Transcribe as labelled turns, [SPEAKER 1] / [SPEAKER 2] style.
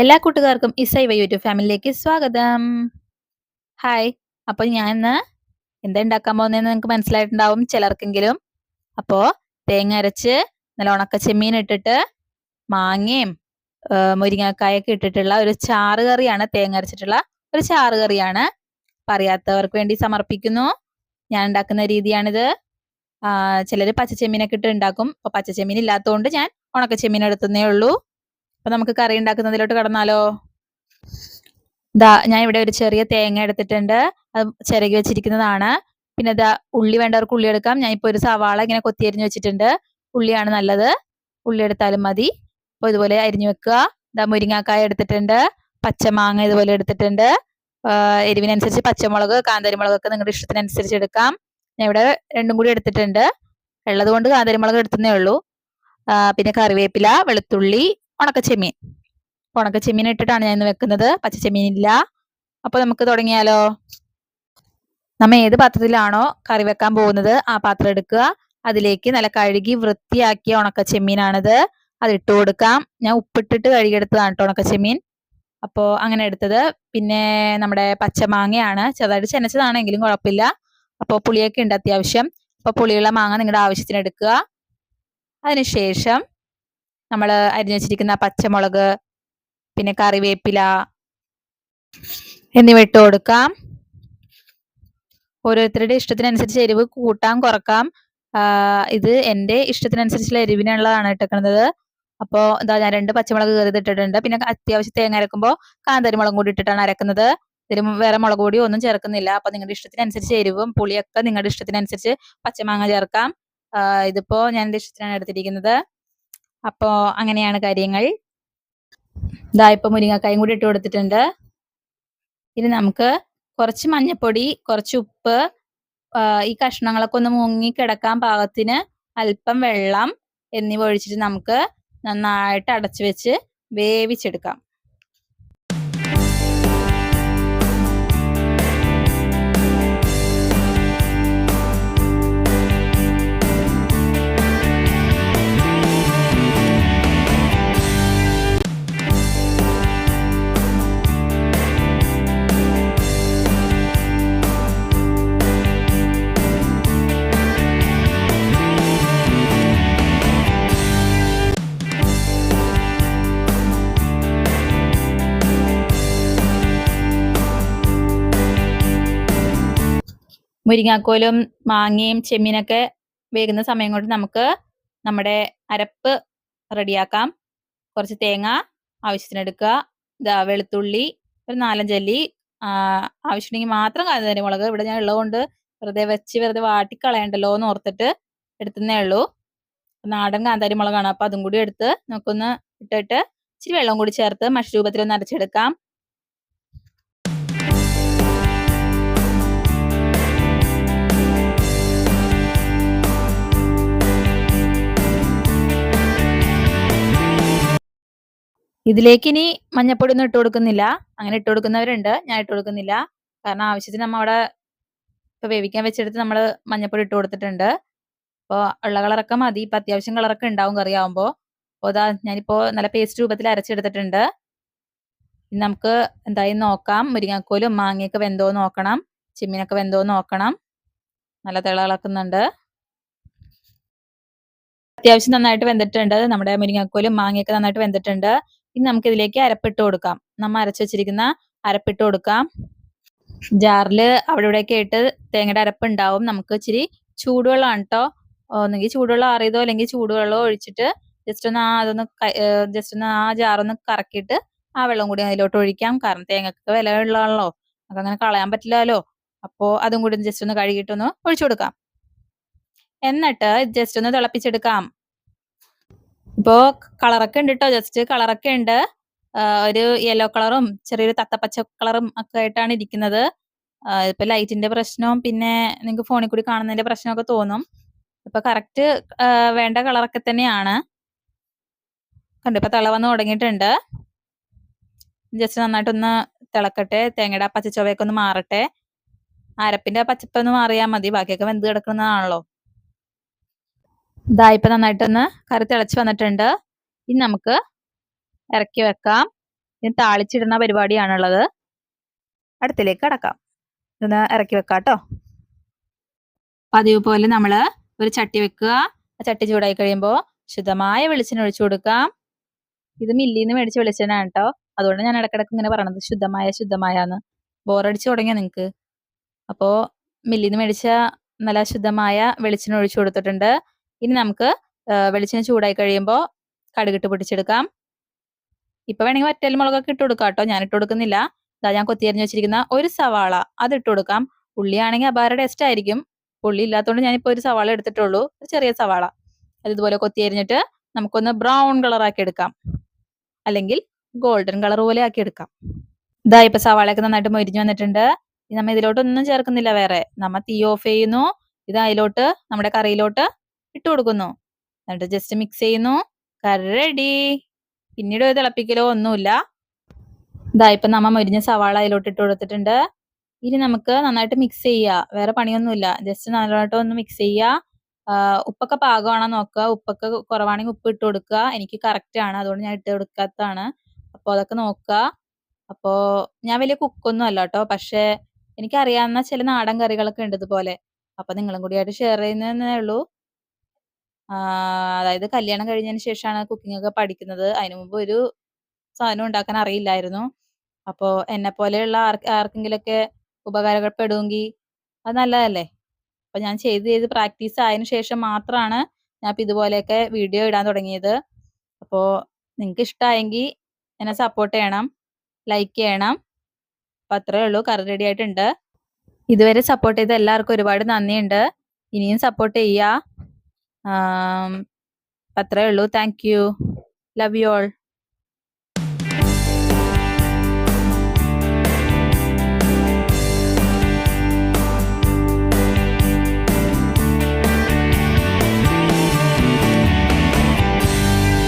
[SPEAKER 1] എല്ലാ കൂട്ടുകാർക്കും ഇസൈവ യൂട്യൂബ് ഫാമിലിയിലേക്ക് സ്വാഗതം. ഹായ് അപ്പോൾ ഞാൻ ഇന്ന് എന്താ ഉണ്ടാക്കാൻ പോകുന്നതെന്ന് നിങ്ങൾക്ക് മനസ്സിലായിട്ടുണ്ടാവും ചിലർക്കെങ്കിലും. അപ്പോൾ തേങ്ങ അരച്ച് നല്ല ഉണക്ക ചെമ്മീൻ ഇട്ടിട്ട് മാങ്ങയും മുരിങ്ങക്കായൊക്കെ ഇട്ടിട്ടുള്ള ഒരു ചാറ് കറിയാണ് തേങ്ങ അരച്ചിട്ടുള്ള ഒരു ചാറ് കറിയാണ് പറയാത്തവർക്ക് വേണ്ടി സമർപ്പിക്കുന്നു. ഞാൻ ഉണ്ടാക്കുന്ന രീതിയാണിത്. ചിലർ പച്ചച്ചെമ്മീനൊക്കെ ഇട്ട് ഉണ്ടാക്കും അപ്പോൾ പച്ചച്ചെമ്മീൻ ഇല്ലാത്തതുകൊണ്ട് ഞാൻ ഉണക്ക ചെമ്മീൻ എടുത്തുന്നേ ഉള്ളൂ. അപ്പൊ നമുക്ക് കറി ഉണ്ടാക്കുന്നതിലോട്ട് കടന്നാലോ? ദാ ഞാൻ ഇവിടെ ഒരു ചെറിയ തേങ്ങ എടുത്തിട്ടുണ്ട്. അത് ചിരകി വെച്ചിരിക്കുന്നതാണ്. പിന്നെ ദാ ഉള്ളി വേണ്ടവർക്ക് ഉള്ളി എടുക്കാം. ഞാൻ ഇപ്പൊ ഒരു സവാള ഇങ്ങനെ കൊത്തി അരിഞ്ഞു വെച്ചിട്ടുണ്ട്. ഉള്ളിയാണ് നല്ലത്. ഉള്ളി എടുത്താലും മതി. അപ്പോൾ ഇതുപോലെ അരിഞ്ഞു വെക്കുക. ദാ മുരിങ്ങാക്കായ എടുത്തിട്ടുണ്ട്. പച്ചമാങ്ങ ഇതുപോലെ എടുത്തിട്ടുണ്ട്. എരിവിനനുസരിച്ച് പച്ചമുളക് കാന്താരിമുളകൊക്കെ നിങ്ങളുടെ ഇഷ്ടത്തിനനുസരിച്ച് എടുക്കാം. ഞാൻ ഇവിടെ രണ്ടും കൂടി എടുത്തിട്ടുണ്ട്. ഉള്ളത് കൊണ്ട് കാന്താരിമുളക് എടുത്തുന്നേ ഉള്ളൂ. പിന്നെ കറിവേപ്പില വെളുത്തുള്ളി ഉണക്ക ചെമ്മീൻ ഉണക്ക ചെമ്മീൻ ഇട്ടിട്ടാണ് ഞാൻ ഇന്ന് വെക്കുന്നത്. പച്ച ചെമ്മീൻ ഇല്ല അപ്പോൾ നമുക്ക് തുടങ്ങിയാലോ? നമ്മ ഏത് പാത്രത്തിലാണോ കറി വെക്കാൻ പോകുന്നത് ആ പാത്രം എടുക്കുക. അതിലേക്ക് നല്ല കഴുകി വൃത്തിയാക്കിയ ഉണക്ക ചെമ്മീനാണിത് അത് ഇട്ട് കൊടുക്കാം. ഞാൻ ഉപ്പിട്ടിട്ട് കഴുകിയെടുത്തതാണ് കേട്ടോ ഉണക്ക ചെമ്മീൻ അപ്പോൾ അങ്ങനെ എടുത്തത്. പിന്നെ നമ്മുടെ പച്ചമാങ്ങയാണ്. ചെറുതായിട്ട് ചെനച്ചതാണെങ്കിലും കുഴപ്പമില്ല. അപ്പോൾ പുളിയൊക്കെ ഉണ്ട് അത്യാവശ്യം. അപ്പോൾ പുളിയുള്ള മാങ്ങ നിങ്ങളുടെ ആവശ്യത്തിന് എടുക്കുക. അതിനുശേഷം നമ്മൾ അരിഞ്ഞു വെച്ചിരിക്കുന്ന പച്ചമുളക് പിന്നെ കറിവേപ്പില എന്നിവ ഇട്ട് കൊടുക്കാം. ഓരോരുത്തരുടെ ഇഷ്ടത്തിനനുസരിച്ച് എരിവ് കൂട്ടാം കുറക്കാം. ഇത് എന്റെ ഇഷ്ടത്തിനനുസരിച്ചുള്ള എരിവിനുള്ളതാണ് ഇട്ടേക്കുന്നത് അപ്പോൾ എന്താ ഞാൻ രണ്ട് പച്ചമുളക് കയറി ഇട്ടിട്ടുണ്ട്. പിന്നെ അത്യാവശ്യം തേങ്ങ അരക്കുമ്പോൾ കാന്താരി കൂടി ഇട്ടിട്ടാണ് അരക്കുന്നത്. ഇതിൽ വേറെ മുളക് പൊടി ഒന്നും ചേർക്കുന്നില്ല. അപ്പൊ നിങ്ങളുടെ ഇഷ്ടത്തിനനുസരിച്ച് എരിവും പുളിയൊക്കെ നിങ്ങളുടെ ഇഷ്ടത്തിനനുസരിച്ച് പച്ചമാങ്ങ ചേർക്കാം. ഇതിപ്പോ ഞാൻ എന്റെ ഇഷ്ടത്തിനാണ് എടുത്തിരിക്കുന്നത്. അപ്പോൾ അങ്ങനെയാണ് കാര്യങ്ങൾ. ഇതാ ഇപ്പൊ മുരിങ്ങക്കായും കൂടി ഇട്ട് കൊടുത്തിട്ടുണ്ട്. ഇനി നമുക്ക് കുറച്ച് മഞ്ഞപ്പൊടി കുറച്ച് ഉപ്പ് ഈ കഷ്ണങ്ങളൊക്കെ ഒന്ന് മുങ്ങി കിടക്കാൻ പാകത്തിന് അല്പം വെള്ളം എന്നിവ ഒഴിച്ചിട്ട് നമുക്ക് നന്നായിട്ട് അടച്ചു വെച്ച് വേവിച്ചെടുക്കാം. മുരിങ്ങാക്കോലും മാങ്ങയും ചെമ്മീനൊക്കെ വേകുന്ന സമയം കൊണ്ട് നമുക്ക് നമ്മുടെ അരപ്പ് റെഡിയാക്കാം. കുറച്ച് തേങ്ങ ആവശ്യത്തിന് എടുക്കുക. ഇതാ വെളുത്തുള്ളി ഒരു നാലഞ്ചല്ലി ആവശ്യമുണ്ടെങ്കിൽ മാത്രം കാന്താരി മുളക്. ഇവിടെ ഞാൻ ഉള്ളതുകൊണ്ട് വെറുതെ വെച്ച് വെറുതെ വാട്ടിക്കളയണ്ടല്ലോ എന്ന് ഓർത്തിട്ട് എടുത്തുന്നേ ഉള്ളൂ. നാടൻ കാന്താരി മുളകാണ്. അപ്പൊ അതും കൂടി എടുത്ത് നമുക്കൊന്ന് ഇട്ടിട്ട് ഇച്ചിരി വെള്ളം കൂടി ചേർത്ത് മഷ് രൂപത്തിൽ ഒന്ന് അരച്ചെടുക്കാം. ഇതിലേക്ക് ഇനി മഞ്ഞപ്പൊടി ഒന്നും ഇട്ട് കൊടുക്കുന്നില്ല. അങ്ങനെ ഇട്ട് കൊടുക്കുന്നവരുണ്ട്. ഞാൻ ഇട്ട് കൊടുക്കുന്നില്ല. കാരണം ആവശ്യത്തിന് നമ്മൾ അവിടെ ഇപ്പൊ വേവിക്കാൻ വെച്ചെടുത്ത് നമ്മൾ മഞ്ഞപ്പൊടി ഇട്ട് കൊടുത്തിട്ടുണ്ട്. അപ്പോൾ ഉള്ള കളറൊക്കെ മതി. ഇപ്പൊ അത്യാവശ്യം കളറൊക്കെ ഉണ്ടാവും കറി ആവുമ്പോൾ അപ്പോൾ അതാ ഞാനിപ്പോ നല്ല പേസ്റ്റ് രൂപത്തിൽ അരച്ചെടുത്തിട്ടുണ്ട്. ഇനി നമുക്ക് എന്തായാലും നോക്കാം. മുരിങ്ങാക്കോലും മാങ്ങയൊക്കെ വെന്തോ നോക്കണം. ചിമ്മിനൊക്കെ വെന്തോ നോക്കണം. നല്ല തിളകളക്കുന്നുണ്ട് അത്യാവശ്യം നന്നായിട്ട് വെന്തിട്ടുണ്ട്. നമ്മുടെ മുരിങ്ങാക്കോലും മാങ്ങയൊക്കെ നന്നായിട്ട് വെന്തിട്ടുണ്ട്. ഇനി നമുക്ക് ഇതിലേക്ക് അരപ്പിട്ട് കൊടുക്കാം. നമ്മൾ അരച്ചു വെച്ചിരിക്കുന്ന അരപ്പിട്ട് കൊടുക്കാം. ജാറിൽ അവിടെ ഇവിടെയൊക്കെ ഇട്ട് തേങ്ങയുടെ അരപ്പ് ഉണ്ടാവും നമുക്ക് ഇച്ചിരി ചൂടുവെള്ളമാണ് കേട്ടോ ഒന്നെങ്കിൽ ചൂടുവെള്ളം അറിയതോ അല്ലെങ്കിൽ ചൂടുവെള്ളം ഒഴിച്ചിട്ട് ജസ്റ്റ് ഒന്ന് ആ അതൊന്ന് ജസ്റ്റ് ഒന്ന് ആ ജാറൊന്ന് കറക്കിയിട്ട് ആ വെള്ളം കൂടി അതിലോട്ട് ഒഴിക്കാം. കാരണം തേങ്ങക്ക് വില ഉള്ളതാണല്ലോ നമുക്ക് അങ്ങനെ കളയാൻ പറ്റില്ലല്ലോ അപ്പോൾ അതും കൂടി ജസ്റ്റ് ഒന്ന് കഴുകിയിട്ടൊന്ന് ഒഴിച്ചു കൊടുക്കാം. എന്നിട്ട് ജസ്റ്റ് ഒന്ന് തിളപ്പിച്ചെടുക്കാം. ഇപ്പോ കളറൊക്കെ ഉണ്ട് കേട്ടോ ജസ്റ്റ് കളറൊക്കെ ഉണ്ട്. ഒരു യെല്ലോ കളറും ചെറിയൊരു തത്തപ്പച്ച കളറും ഒക്കെ ആയിട്ടാണ് ഇരിക്കുന്നത്. ഇപ്പൊ ലൈറ്റിന്റെ പ്രശ്നവും പിന്നെ നിങ്ങൾക്ക് ഫോണിൽ കൂടി കാണുന്നതിന്റെ പ്രശ്നമൊക്കെ തോന്നും. ഇപ്പൊ കറക്റ്റ് വേണ്ട കളറൊക്കെ തന്നെയാണ്. കണ്ടു ഇപ്പൊ തിള വന്ന് തുടങ്ങിയിട്ടുണ്ട്. ജസ്റ്റ് നന്നായിട്ടൊന്ന് തിളക്കട്ടെ. തേങ്ങയുടെ ആ പച്ചച്ചൊവയൊക്കെ ഒന്ന് മാറട്ടെ. അരപ്പിന്റെ പച്ചപ്പൊന്ന് മാറിയാൽ മതി. ബാക്കിയൊക്കെ വെന്ത് കിടക്കുന്നതാണല്ലോ. ഇതാ ഇപ്പൊ നന്നായിട്ടൊന്ന് കറി തിളച്ച് വന്നിട്ടുണ്ട്. ഇനി നമുക്ക് ഇറക്കി വെക്കാം. ഇനി താളിച്ചിടുന്ന പരിപാടിയാണുള്ളത്. അടുത്തിലേക്ക് കടക്കാം. ഇതൊന്ന് ഇറക്കി വെക്കാം കേട്ടോ പതിവ് പോലെ നമ്മൾ ഒരു ചട്ടി വെക്കുക. ആ ചട്ടി ചൂടായി കഴിയുമ്പോൾ ശുദ്ധമായ വെളിച്ചെണ്ണ ഒഴിച്ചു കൊടുക്കാം. ഇത് മില്ലിൽ നിന്ന് മേടിച്ച വെളിച്ചെണ്ണ കേട്ടോ അതുകൊണ്ട് ഞാൻ ഇടക്കിടക്ക് ഇങ്ങനെ പറയണത് ശുദ്ധമായ ശുദ്ധമായാന്ന്. ബോറടിച്ചു തുടങ്ങിയ നിങ്ങൾക്ക് അപ്പോൾ മില്ലിൽ നിന്ന് മേടിച്ച നല്ല ശുദ്ധമായ വെളിച്ചെണ്ണ ഒഴിച്ചു കൊടുത്തിട്ടുണ്ട്. ഇനി നമുക്ക് വെളിച്ചെണ്ണ ചൂടായി കഴിയുമ്പോൾ കടുകിട്ട് പൊട്ടിച്ചെടുക്കാം. ഇപ്പൊ വേണമെങ്കിൽ വറ്റൽ മുളകൊക്കെ ഇട്ട് കൊടുക്കാം കേട്ടോ. ഞാൻ ഇട്ട് കൊടുക്കുന്നില്ല. ഇതാ ഞാൻ കൊത്തിയരിഞ്ഞ് വെച്ചിരിക്കുന്ന ഒരു സവാള അത് ഇട്ട് കൊടുക്കാം. ഉള്ളിയാണെങ്കിൽ അപാര ടേസ്റ്റ് ആയിരിക്കും. ഉള്ളി ഇല്ലാത്തതുകൊണ്ട് ഞാനിപ്പോൾ ഒരു സവാള എടുത്തിട്ടുള്ളൂ. ഒരു ചെറിയ സവാള. അത് ഇതുപോലെ കൊത്തിയരിഞ്ഞിട്ട് നമുക്കൊന്ന് ബ്രൗൺ കളർ ആക്കി എടുക്കാം. അല്ലെങ്കിൽ ഗോൾഡൻ കളർ പോലെ ആക്കി എടുക്കാം. ഇതാ ഇപ്പൊ സവാളയൊക്കെ നന്നായിട്ട് മൊരിഞ്ഞു വന്നിട്ടുണ്ട്. നമ്മ ഇതിലോട്ടൊന്നും ചേർക്കുന്നില്ല വേറെ. നമ്മ തീ ഓഫ് ചെയ്യുന്നു. ഇത് അതിലോട്ട് നമ്മുടെ കറിയിലോട്ട് ഇട്ട് കൊടുക്കുന്നു. എന്നിട്ട് ജസ്റ്റ് മിക്സ് ചെയ്യുന്നു. കറി റെഡി പിന്നീട് ഒരു തിളപ്പിക്കലോ ഒന്നുമില്ല. ഇതാ ഇപ്പൊ നമ്മ മൊരിഞ്ഞ സവാള അതിലോട്ട് ഇട്ട് കൊടുത്തിട്ടുണ്ട്. ഇനി നമുക്ക് നന്നായിട്ട് മിക്സ് ചെയ്യുക വേറെ പണിയൊന്നുമില്ല. ജസ്റ്റ് നല്ലതായിട്ട് ഒന്ന് മിക്സ് ചെയ്യുക ഉപ്പൊക്കെ പാകമാണോ നോക്കുക. ഉപ്പൊക്കെ കുറവാണെങ്കിൽ ഉപ്പ് ഇട്ട് കൊടുക്കുക. എനിക്ക് കറക്റ്റ് ആണ്. അതുകൊണ്ട് ഞാൻ ഇട്ട് കൊടുക്കാത്തതാണ്. അപ്പോൾ അതൊക്കെ നോക്കുക. അപ്പോൾ ഞാൻ വലിയ കുക്കൊന്നും അല്ല കേട്ടോ. പക്ഷേ എനിക്കറിയാവുന്ന ചില നാടൻ കറികളൊക്കെ ഉണ്ട് ഇതുപോലെ. അപ്പൊ നിങ്ങളും കൂടിയായിട്ട് ഷെയർ ചെയ്യുന്നതേ ഉള്ളൂ. അതായത് കല്യാണം കഴിഞ്ഞതിന് ശേഷമാണ് കുക്കിംഗ് ഒക്കെ പഠിക്കുന്നത്. അതിനു മുമ്പ് ഒരു സാധനം ഉണ്ടാക്കാൻ അറിയില്ലായിരുന്നു. അപ്പോ എന്നെ പോലെയുള്ള ആർക്കെങ്കിലൊക്കെ ഉപകാരപ്പെടുമെങ്കിൽ അത് നല്ലതല്ലേ? അപ്പൊ ഞാൻ ചെയ്ത് ചെയ്ത് പ്രാക്ടീസ് ആയതിനു ശേഷം മാത്രമാണ് ഞാൻ ഇപ്പൊ ഇതുപോലെയൊക്കെ വീഡിയോ ഇടാൻ തുടങ്ങിയത്. അപ്പോൾ നിങ്ങൾക്ക് ഇഷ്ടമായെങ്കിൽ എന്നെ സപ്പോർട്ട് ചെയ്യണം ലൈക്ക് ചെയ്യണം. അപ്പൊ അത്രേ ഉള്ളൂ. കറി റെഡി ആയിട്ടുണ്ട്. ഇതുവരെ സപ്പോർട്ട് ചെയ്ത എല്ലാവർക്കും ഒരുപാട് നന്ദിയുണ്ട്. ഇനിയും സപ്പോർട്ട് ചെയ്യുക അത്രേ ഉള്ളൂ thank you love you all